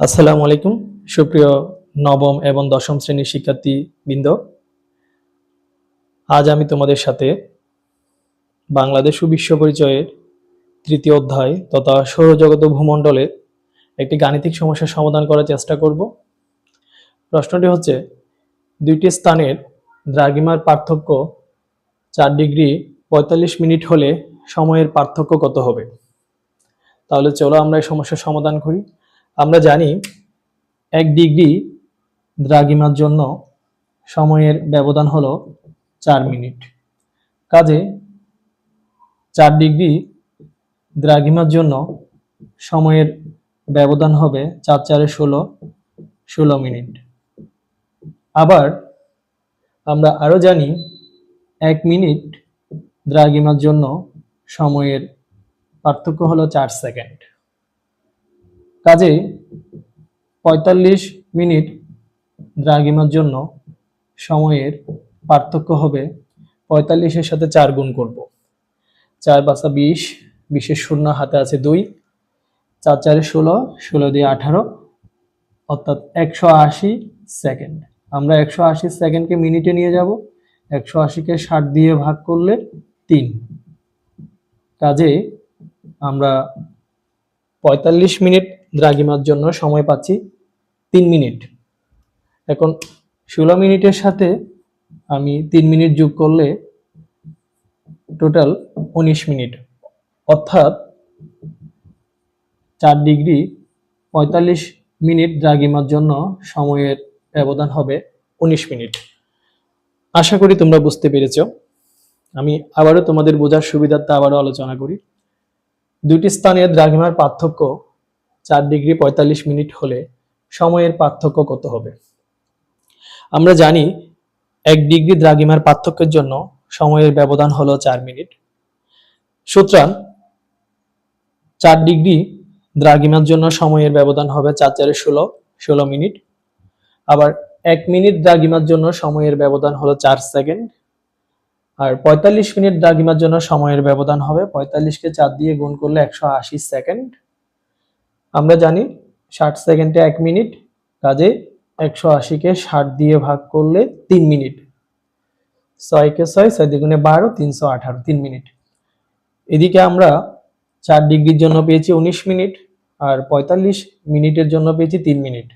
আসসালামু আলাইকুম, সুপ্রিয় নবম এবং দশম শ্রেণির শিক্ষার্থী বৃন্দ আজ আমি তোমাদের সাথে বাংলাদেশ ও বিশ্ব পরিচয়ের তৃতীয় অধ্যায় তথা সৌরজগত ভূমণ্ডলে একটি গাণিতিক সমস্যার সমাধান করার চেষ্টা করব। প্রশ্নটি হচ্ছে, দুইটি স্থানের দ্রাঘিমার পার্থক্য চার ডিগ্রি পঁয়তাল্লিশ মিনিট হলে সময়ের পার্থক্য কত হবে? তাহলে চলো আমরা এই সমস্যার সমাধান করি। আমরা জানি এক ডিগ্রি দ্রাঘিমার জন্য সময়ের ব্যবধান হলো চার মিনিট। কাজে চার ডিগ্রি দ্রাঘিমার জন্য সময়ের ব্যবধান হবে চার চারে ষোলো ষোলো মিনিট। আবার আমরা আরও জানি এক মিনিট দ্রাঘিমার জন্য সময়ের পার্থক্য হলো চার সেকেন্ড। কাজে পঁয়তাল্লিশ মিনিট দ্রাঘিমার জন্য সময়ের পার্থক্য হবে পঁয়তাল্লিশের সাথে চার গুণ করব। চার বাসা বিশ, বিশের শূন্য, হাতে আছে দুই, চার চারে ষোলো ষোলো দিয়ে আঠারো, অর্থাৎ একশো আশি সেকেন্ড আমরা একশো আশি সেকেন্ডকে মিনিটে নিয়ে যাব, একশো আশিকে ষাট দিয়ে ভাগ করলে তিন। কাজে আমরা পঁয়তাল্লিশ মিনিট দ্রাঘিমার জন্য সময় পাচ্ছি তিন মিনিট। এখন ষোলো মিনিটের সাথে আমি তিন মিনিট যোগ করলে টোটাল উনিশ মিনিট। অর্থাৎ চার ডিগ্রি পঁয়তাল্লিশ মিনিট দ্রাঘিমার জন্য সময়ের ব্যবধান হবে উনিশ মিনিট। আশা করি তোমরা বুঝতে পেরেছ। আমি আবারও তোমাদের বোঝার সুবিধার্থে আবারও আলোচনা করি। দুটি স্থানের দ্রাঘিমার পার্থক্য চার ডিগ্রি পঁয়তাল্লিশ মিনিট হলে সময়ের পার্থক্য কত হবে? আমরা জানি এক ডিগ্রি দ্রাঘিমার পার্থক্যের জন্য সময়ের ব্যবধান হলো চার মিনিট। সুতরাং চার ডিগ্রি দ্রাঘিমার জন্য সময়ের ব্যবধান হবে চার চারে ষোলো ষোলো মিনিট। আবার এক মিনিট দ্রাঘিমার জন্য সময়ের ব্যবধান হলো চার সেকেন্ড। আর পঁয়তাল্লিশ মিনিট দ্রাঘিমার জন্য সময়ের ব্যবধান হবে পঁয়তাল্লিশকে চার দিয়ে গুণ করলে একশো আশি সেকেন্ড। আমরা জানি ষাট সেকেন্ডে এক মিনিট, কাজে একশো আশিকে ষাট দিয়ে ভাগ করলে তিন মিনিট। ছয়কে ছয় ছয় দ্বিগুণে বারো, তিনশো আঠারো, তিন মিনিট। এদিকে আমরা চার ডিগ্রির জন্য পেয়েছি উনিশ মিনিট আর পঁয়তাল্লিশ মিনিটের জন্য পেয়েছি তিন মিনিট।